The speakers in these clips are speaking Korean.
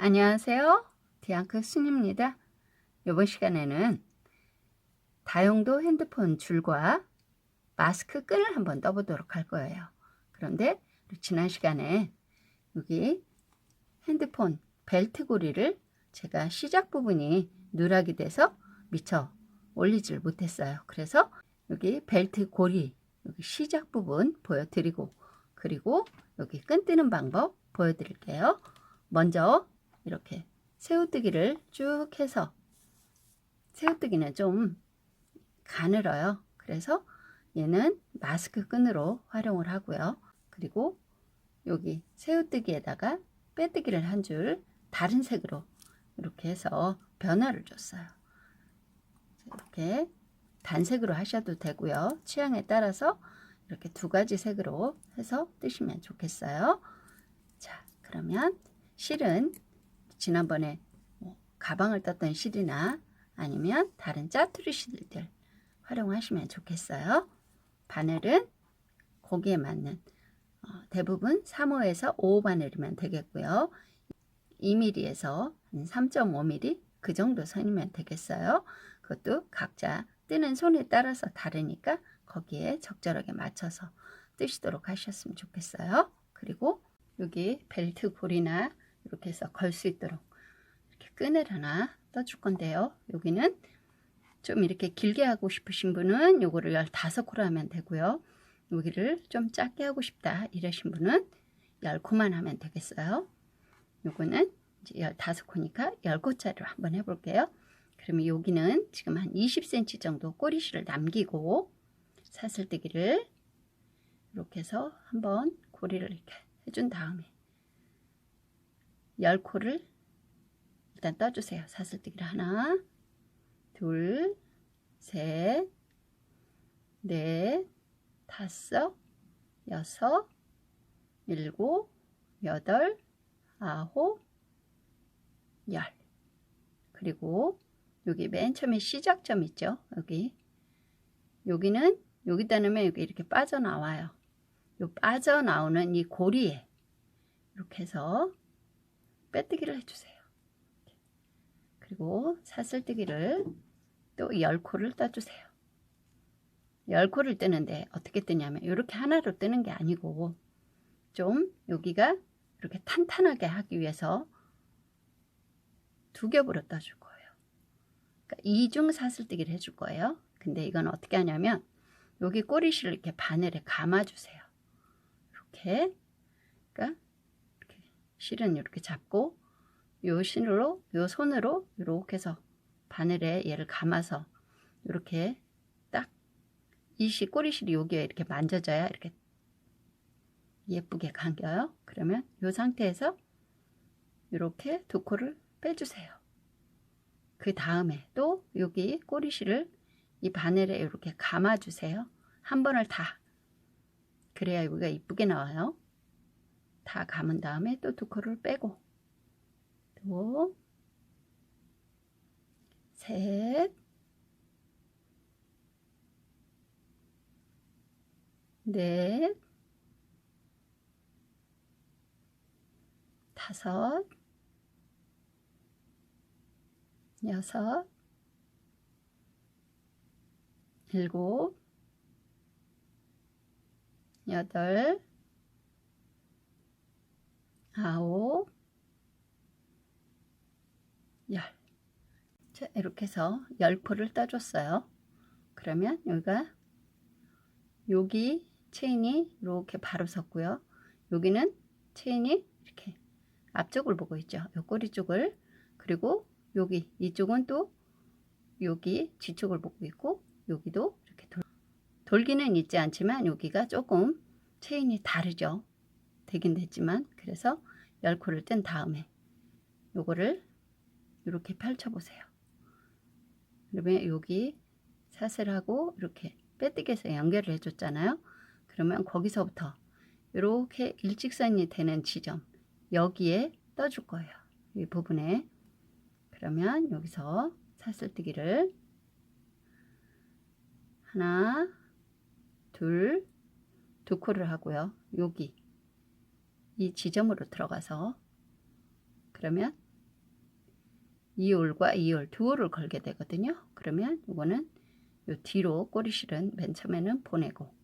안녕하세요. 디앙크 순입니다. 이번 시간에는 다용도 핸드폰 줄과 마스크 끈을 한번 떠보도록 할 거예요. 그런데 지난 시간에 여기 핸드폰 벨트 고리를 제가 시작 부분이 누락이 돼서 미처 올리질 못했어요. 그래서 여기 벨트 고리 여기 시작 부분 보여드리고 그리고 여기 끈 뜨는 방법 보여드릴게요. 먼저 이렇게 새우뜨기를 쭉 해서 새우뜨기는 좀 가늘어요. 그래서 얘는 마스크 끈으로 활용을 하고요. 그리고 여기 새우뜨기에다가 빼뜨기를 한 줄 다른 색으로 이렇게 해서 변화를 줬어요. 이렇게 단색으로 하셔도 되고요. 취향에 따라서 이렇게 두 가지 색으로 해서 뜨시면 좋겠어요. 자, 그러면 실은 지난번에 뭐 가방을 떴던 실이나 아니면 다른 짜투리 실들 활용하시면 좋겠어요. 바늘은 거기에 맞는 어, 대부분 3호에서 5호 바늘이면 되겠고요. 2mm에서 3.5mm 그 정도 선이면 되겠어요. 그것도 각자 뜨는 손에 따라서 다르니까 거기에 적절하게 맞춰서 뜨시도록 하셨으면 좋겠어요. 그리고 여기 벨트 골이나 이렇게 해서 걸 수 있도록 이렇게 끈을 하나 떠줄 건데요. 여기는 좀 이렇게 길게 하고 싶으신 분은 요거를 15코로 하면 되고요. 여기를 좀 작게 하고 싶다 이러신 분은 10코만 하면 되겠어요. 요거는 이제 15코니까 10코짜리로 한번 해볼게요. 그러면 여기는 지금 한 20cm 정도 꼬리실을 남기고 사슬뜨기를 이렇게 해서 한번 고리를 이렇게 해준 다음에 10코를 일단 떠주세요. 사슬뜨기를 하나, 둘, 셋, 넷, 다섯, 여섯, 일곱, 여덟, 아홉, 열. 그리고 여기 맨 처음에 시작점 있죠? 여기. 여기는 여기다 넣으면 여기 이렇게 빠져나와요. 요 빠져나오는 이 고리에 이렇게 해서 빼뜨기를 해주세요. 그리고 사슬뜨기를 또 10코를 떠주세요. 10코를 뜨는데 어떻게 뜨냐면 이렇게 하나로 뜨는 게 아니고 좀 여기가 이렇게 탄탄하게 하기 위해서 두 겹으로 떠줄 거예요. 그러니까 이중 사슬뜨기를 해줄 거예요. 근데 이건 어떻게 하냐면 여기 꼬리실을 이렇게 바늘에 감아주세요. 이렇게 그러니까 실은 이렇게 잡고 요 실로 요 손으로 이렇게 해서 바늘에 얘를 감아서 이렇게 딱 이실 꼬리실이 여기에 이렇게 만져져야 이렇게 예쁘게 감겨요. 그러면 이 상태에서 이렇게 두 코를 빼주세요. 그 다음에 또 여기 꼬리실을 이 바늘에 이렇게 감아주세요. 한 번을 다. 그래야 여기가 이쁘게 나와요. 다 감은 다음에 또두 코를 빼고. 또 셋, 넷, 다섯, 여섯, 일곱, 여덟, 아홉, 열. 자, 이렇게 해서 열 코를 따줬어요. 그러면 여기가 여기 체인이 이렇게 바로 섰고요. 여기는 체인이 이렇게 앞쪽을 보고 있죠. 요 꼬리 쪽을 그리고 여기 이쪽은 또 여기 뒤쪽을 보고 있고 여기도 이렇게 돌, 돌기는 있지 않지만 여기가 조금 체인이 다르죠. 되긴 됐지만 그래서 열 코를 뜬 다음에 요거를 이렇게 펼쳐 보세요. 그러면 여기 사슬하고 이렇게 빼뜨기해서 연결을 해줬잖아요. 그러면 거기서부터 이렇게 일직선이 되는 지점 여기에 떠줄 거예요. 이 부분에 그러면 여기서 사슬뜨기를 하나 둘 두 코를 하고요. 여기 이 지점으로 들어가서 그러면 2올과 2올 두 올을 걸게 되거든요. 그러면 이거는 요 뒤로 꼬리 실은 맨 처음에는 보내고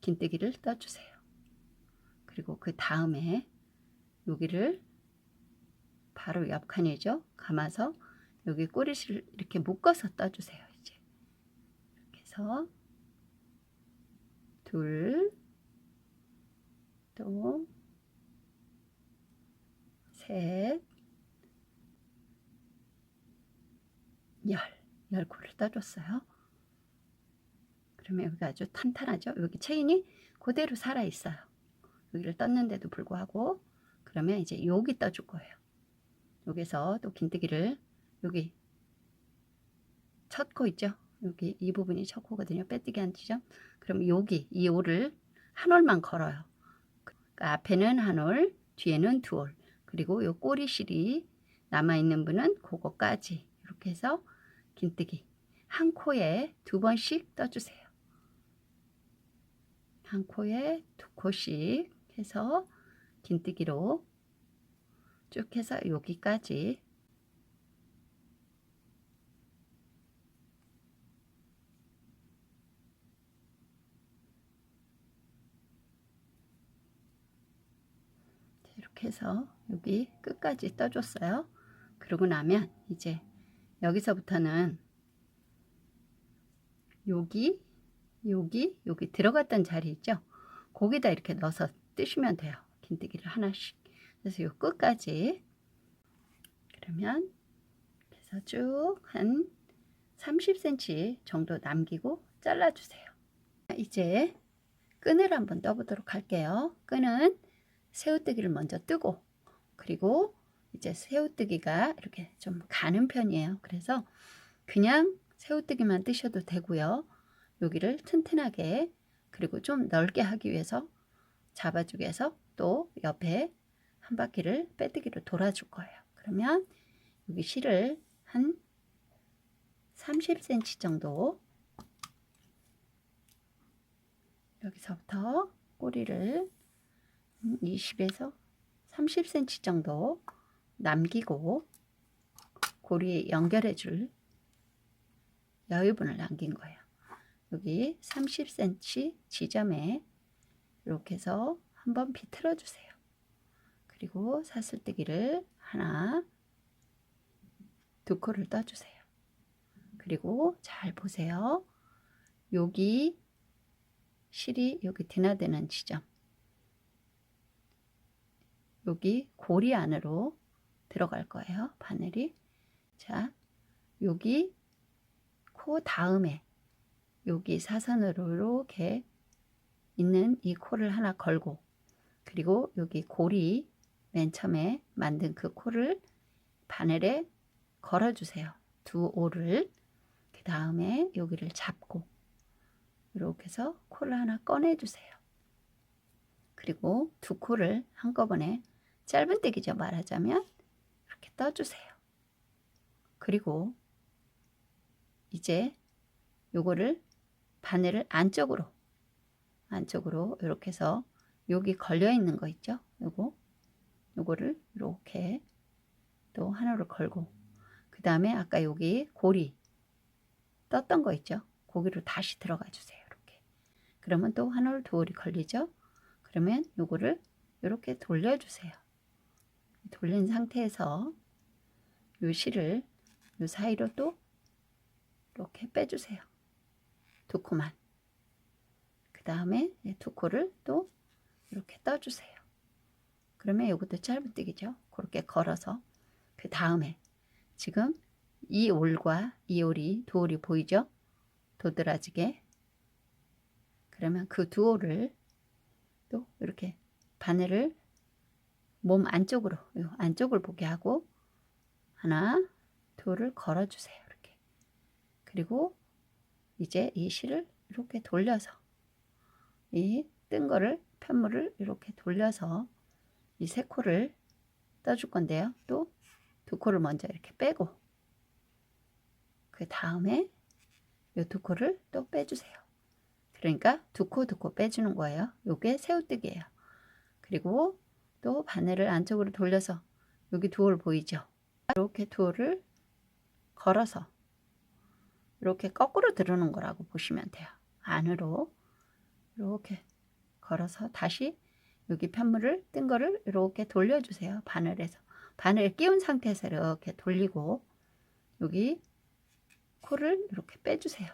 긴뜨기를 떠주세요. 그리고 그 다음에 여기를 바로 옆 칸이죠. 감아서 여기 꼬리실을 이렇게 묶어서 떠주세요. 이제 이렇게 해서 둘, 또 셋, 열, 열 코를 떠줬어요. 그러면 여기가 아주 탄탄하죠. 여기 체인이 그대로 살아 있어요. 여기를 떴는데도 불구하고 그러면 이제 여기 떠줄 거예요. 여기서 또 긴뜨기를 여기 첫 코 있죠? 여기 이 부분이 첫 코거든요. 빼뜨기 한 지점. 그럼 여기 이 올을 한 올만 걸어요. 그러니까 앞에는 한 올, 뒤에는 두 올. 그리고 요 꼬리실이 남아 있는 분은 그거까지 이렇게 해서 긴뜨기 한 코에 두 번씩 떠주세요. 한 코에 두 코씩 해서 긴뜨기로 쭉 해서 여기까지 이렇게 해서 여기 끝까지 떠줬어요. 그러고 나면 이제 여기서부터는 여기 여기 여기 들어갔던 자리 있죠? 거기다 이렇게 넣어서 뜨시면 돼요. 긴뜨기를 하나씩. 그래서 요 끝까지 그러면 그래서 쭉 한 30cm 정도 남기고 잘라주세요. 이제 끈을 한번 떠보도록 할게요. 끈은 새우뜨기를 먼저 뜨고 그리고 이제 새우뜨기가 이렇게 좀 가는 편이에요. 그래서 그냥 새우뜨기만 뜨셔도 되고요. 여기를 튼튼하게 그리고 좀 넓게 하기 위해서 잡아주기 위해서 또 옆에 한 바퀴를 빼뜨기로 돌아줄 거예요. 그러면 여기 실을 한 30cm 정도 여기서부터 꼬리를 20에서 30cm 정도 남기고 고리에 연결해 줄 여유분을 남긴 거예요. 여기 30cm 지점에 이렇게 해서 한번 비틀어 주세요. 그리고 사슬뜨기를 하나 두 코를 떠주세요. 그리고 잘 보세요. 여기 실이 여기 드나드는 지점 여기 고리 안으로 들어갈 거예요. 바늘이 자 여기 코 다음에 여기 사선으로 이렇게 있는 이 코를 하나 걸고 그리고 여기 고리 맨 처음에 만든 그 코를 바늘에 걸어주세요. 두 오를 그 다음에 여기를 잡고 이렇게 해서 코를 하나 꺼내주세요. 그리고 두 코를 한꺼번에 짧은뜨기죠 말하자면 이렇게 떠주세요. 그리고 이제 요거를 바늘을 안쪽으로 안쪽으로 이렇게 해서 여기 걸려 있는 거 있죠? 요거 요거를 이렇게 또 하나로 걸고 그 다음에 아까 여기 고리 떴던 거 있죠? 고기로 다시 들어가 주세요. 이렇게 그러면 또 하나로 두 올이 걸리죠? 그러면 요거를 이렇게 돌려주세요. 돌린 상태에서 요 실을 요 사이로 또 이렇게 빼주세요. 두 코만. 그 다음에 두 코를 또 이렇게 떠주세요. 그러면 이것도 짧은뜨기죠. 그렇게 걸어서 그 다음에 지금 이 올과 이 올이 두 올이 보이죠? 도드라지게 그러면 그 두 올을 또 이렇게 바늘을 몸 안쪽으로 안쪽을 보게 하고 하나 둘을 걸어주세요 이렇게. 그리고 이제 이 실을 이렇게 돌려서 이 뜬 거를 편물을 이렇게 돌려서 이 세 코를 떠줄 건데요. 또 두 코를 먼저 이렇게 빼고 그 다음에 이두 코를 또 빼주세요. 그러니까 두 코 두 코 빼주는 거예요. 요게 새우뜨기예요. 그리고 또 바늘을 안쪽으로 돌려서 여기 두올 보이죠? 이렇게 두를 걸어서 이렇게 거꾸로 들어오는 거라고 보시면 돼요. 안으로 이렇게 걸어서 다시 여기 편물을 뜬 거를 이렇게 돌려주세요. 바늘에서 바늘 끼운 상태에서 이렇게 돌리고 여기 코를 이렇게 빼주세요.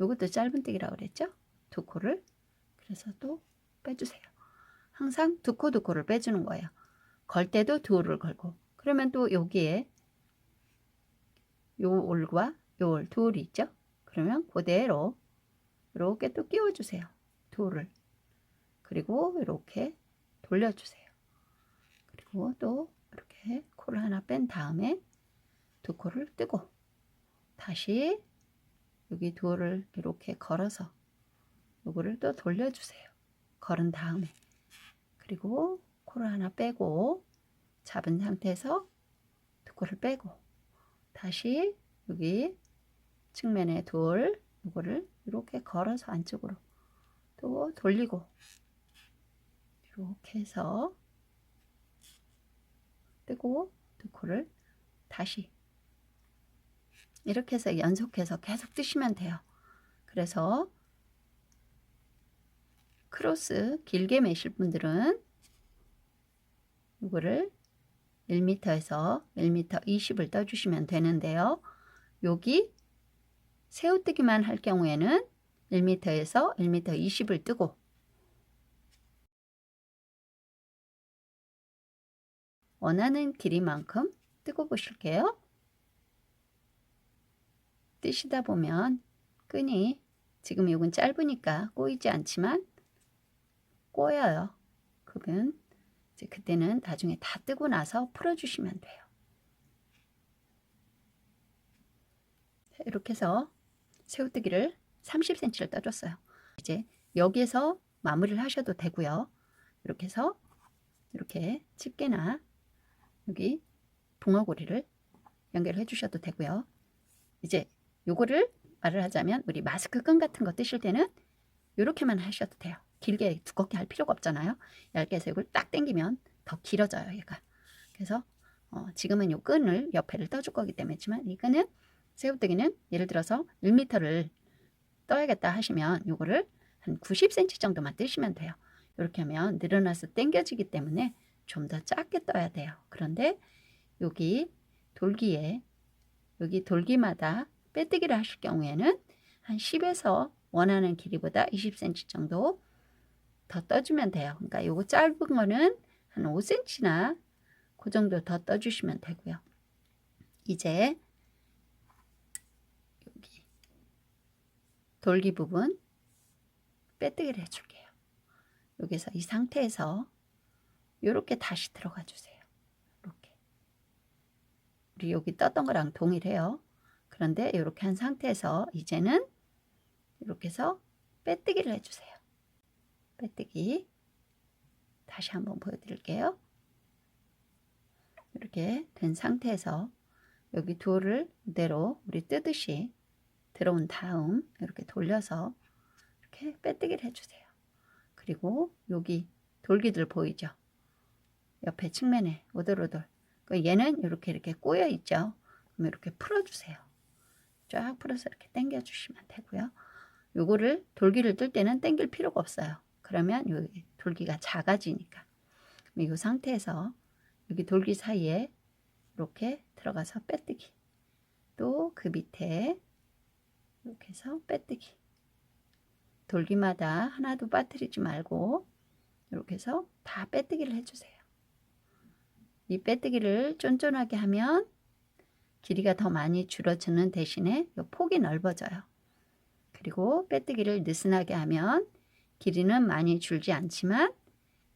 이것도 짧은뜨기라고 그랬죠? 두 코를 그래서 또 빼주세요. 항상 두코두 코를 빼주는 거예요. 걸 때도 두 올을 걸고 그러면 또 여기에 요 올과 요올 두 올이 있죠? 그러면 그대로 이렇게 또 끼워주세요. 두 올을 그리고 이렇게 돌려주세요. 그리고 또 이렇게 코를 하나 뺀 다음에 두 코를 뜨고 다시 여기 두 올을 이렇게 걸어서 요거를 또 돌려주세요. 걸은 다음에 그리고 코를 하나 빼고 잡은 상태에서 두 코를 빼고 다시 여기 측면에 돌 요거를 이렇게 걸어서 안쪽으로 또 돌리고 이렇게 해서 뜨고 두 코를 다시 이렇게 해서 연속해서 계속 뜨시면 돼요. 그래서 크로스 길게 매실 분들은 이거를 1m에서 1m 20을 떠주시면 되는데요. 여기 새우뜨기만 할 경우에는 1m에서 1m 20을 뜨고 원하는 길이만큼 뜨고 보실게요. 뜨시다 보면 끈이 지금 이건 짧으니까 꼬이지 않지만 꼬여요. 그러면 이제 그때는 나중에 다 뜨고 나서 풀어주시면 돼요. 이렇게 해서 새우뜨기를 30cm를 떠줬어요. 이제 여기에서 마무리를 하셔도 되고요. 이렇게 해서 이렇게 집게나 여기 붕어고리를 연결해 주셔도 되고요. 이제 요거를 말을 하자면 우리 마스크 끈 같은 거 뜨실 때는 이렇게만 하셔도 돼요. 길게 두껍게 할 필요가 없잖아요. 얇게 해서 이걸 딱 당기면 더 길어져요. 얘가. 그래서 어, 지금은 요 끈을 옆에를 떠줄 거기 때문이지만 이 끈은 새우뜨기는 예를 들어서 1m를 떠야겠다 하시면 요거를 한 90cm 정도만 뜨시면 돼요. 이렇게 하면 늘어나서 당겨지기 때문에 좀 더 작게 떠야 돼요. 그런데 여기 돌기에 여기 돌기마다 빼뜨기를 하실 경우에는 한 10에서 원하는 길이보다 20cm 정도 더 떠주면 돼요. 그러니까 요거 짧은 거는 한 5cm나 그 정도 더 떠주시면 되고요. 이제 여기 돌기 부분 빼뜨기를 해줄게요. 여기서 이 상태에서 이렇게 다시 들어가 주세요. 이렇게 우리 여기 떴던 거랑 동일해요. 그런데 이렇게 한 상태에서 이제는 이렇게 해서 빼뜨기를 해주세요. 빼뜨기 다시 한번 보여드릴게요. 이렇게 된 상태에서 여기 둘을 그대로 우리 뜨듯이 들어온 다음 이렇게 돌려서 이렇게 빼뜨기를 해주세요. 그리고 여기 돌기들 보이죠? 옆에 측면에 오돌오돌 그 얘는 이렇게 이렇게 꼬여 있죠? 그럼 이렇게 풀어주세요. 쫙 풀어서 이렇게 당겨 주시면 되고요. 요거를 돌기를 뜰 때는 당길 필요가 없어요. 그러면 여기 돌기가 작아지니까. 이 상태에서 여기 돌기 사이에 이렇게 들어가서 빼뜨기. 또 그 밑에 이렇게 해서 빼뜨기. 돌기마다 하나도 빠뜨리지 말고 이렇게 해서 다 빼뜨기를 해주세요. 이 빼뜨기를 쫀쫀하게 하면 길이가 더 많이 줄어드는 대신에 폭이 넓어져요. 그리고 빼뜨기를 느슨하게 하면 길이는 많이 줄지 않지만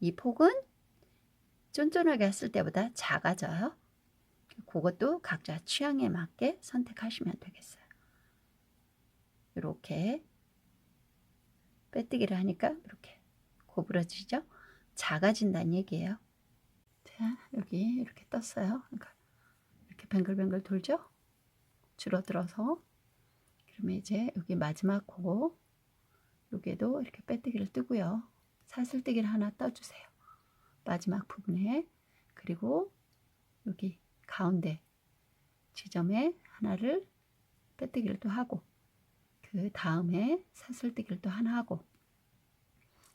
이 폭은 쫀쫀하게 했을 때보다 작아져요. 그것도 각자 취향에 맞게 선택하시면 되겠어요. 이렇게 빼뜨기를 하니까 이렇게 고부러지죠? 작아진다는 얘기예요. 자, 여기 이렇게 떴어요. 그러니까 이렇게 뱅글뱅글 돌죠? 줄어들어서 그러면 이제 여기 마지막 코 여기에도 이렇게 빼뜨기를 뜨고요. 사슬뜨기를 하나 떠주세요. 마지막 부분에 그리고 여기 가운데 지점에 하나를 빼뜨기를 또 하고 그 다음에 사슬뜨기를 또 하나 하고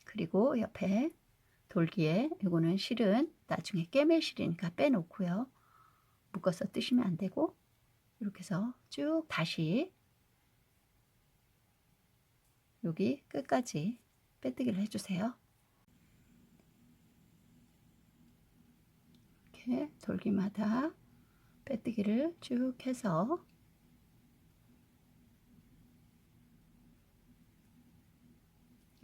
그리고 옆에 돌기에 이거는 실은 나중에 깨매 실이니까 빼놓고요. 묶어서 뜨시면 안 되고 이렇게 해서 쭉 다시 여기 끝까지 빼뜨기를 해주세요. 이렇게 돌기마다 빼뜨기를 쭉 해서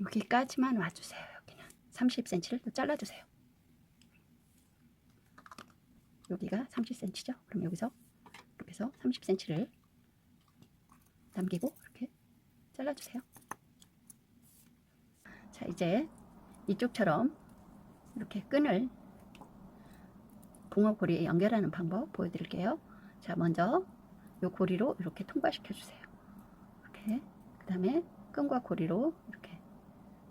여기까지만 와주세요. 여기는 30cm를 또 잘라주세요. 여기가 30cm죠. 그럼 여기서 이렇게 해서 30cm를 남기고 이렇게 잘라주세요. 자 이제 이쪽처럼 이렇게 끈을 붕어고리에 연결하는 방법 보여드릴게요. 자 먼저 이 고리로 이렇게 통과시켜 주세요. 이렇게 그 다음에 끈과 고리로 이렇게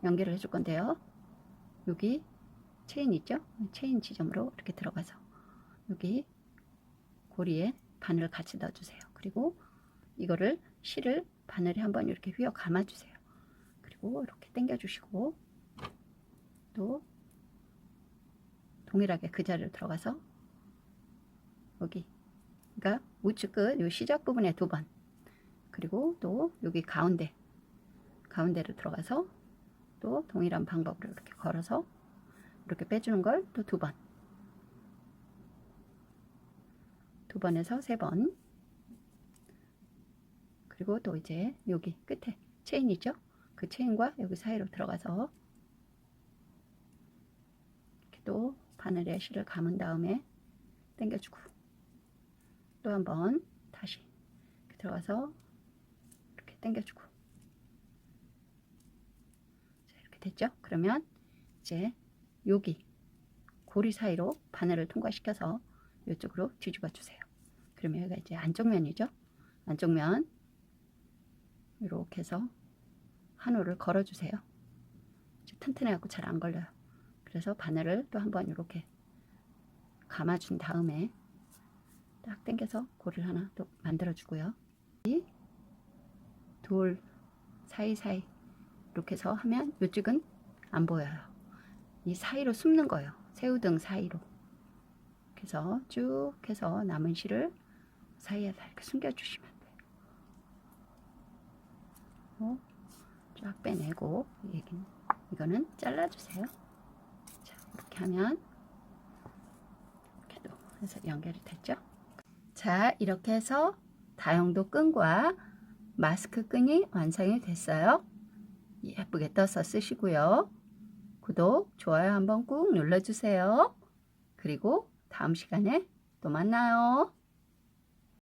연결을 해줄 건데요. 여기 체인 있죠? 체인 지점으로 이렇게 들어가서 여기 고리에 바늘 같이 넣어주세요. 그리고 이거를 실을 바늘에 한번 이렇게 휘어 감아주세요. 그리고 이렇게 당겨주시고 또 동일하게 그 자리로 들어가서 여기 그러니까 우측 끝요 시작 부분에 두 번 그리고 또 여기 가운데 가운데로 들어가서 또 동일한 방법으로 이렇게 걸어서 이렇게 빼주는 걸 또 두 번. 두 번에서 세 번. 그리고 또 이제 여기 끝에 체인 있죠? 그 체인과 여기 사이로 들어가서 이렇게 또 바늘에 실을 감은 다음에 당겨주고 또 한번 다시 이렇게 들어가서 이렇게 당겨주고 됐죠? 그러면 이제 여기 고리 사이로 바늘을 통과시켜서 이쪽으로 뒤집어 주세요. 그러면 여기가 이제 안쪽 면이죠? 안쪽 면 이렇게 해서 한올을 걸어 주세요. 튼튼해 갖고 잘 안 걸려요. 그래서 바늘을 또 한번 이렇게 감아 준 다음에 딱 당겨서 고리를 하나 또 만들어 주고요. 이돌 사이사이 이렇게 해서 하면 이쪽은 안 보여요. 이 사이로 숨는 거예요. 새우등 사이로. 그래서 쭉 해서 남은 실을 사이에다 이렇게 숨겨주시면 돼요. 어? 쫙 빼내고 이거는 잘라주세요. 자, 이렇게 하면 이렇게 또 해서 연결이 됐죠? 자, 이렇게 해서 다용도 끈과 마스크 끈이 완성이 됐어요. 예쁘게 떠서 쓰시고요. 구독, 좋아요 한번 꾹 눌러주세요. 그리고 다음 시간에 또 만나요.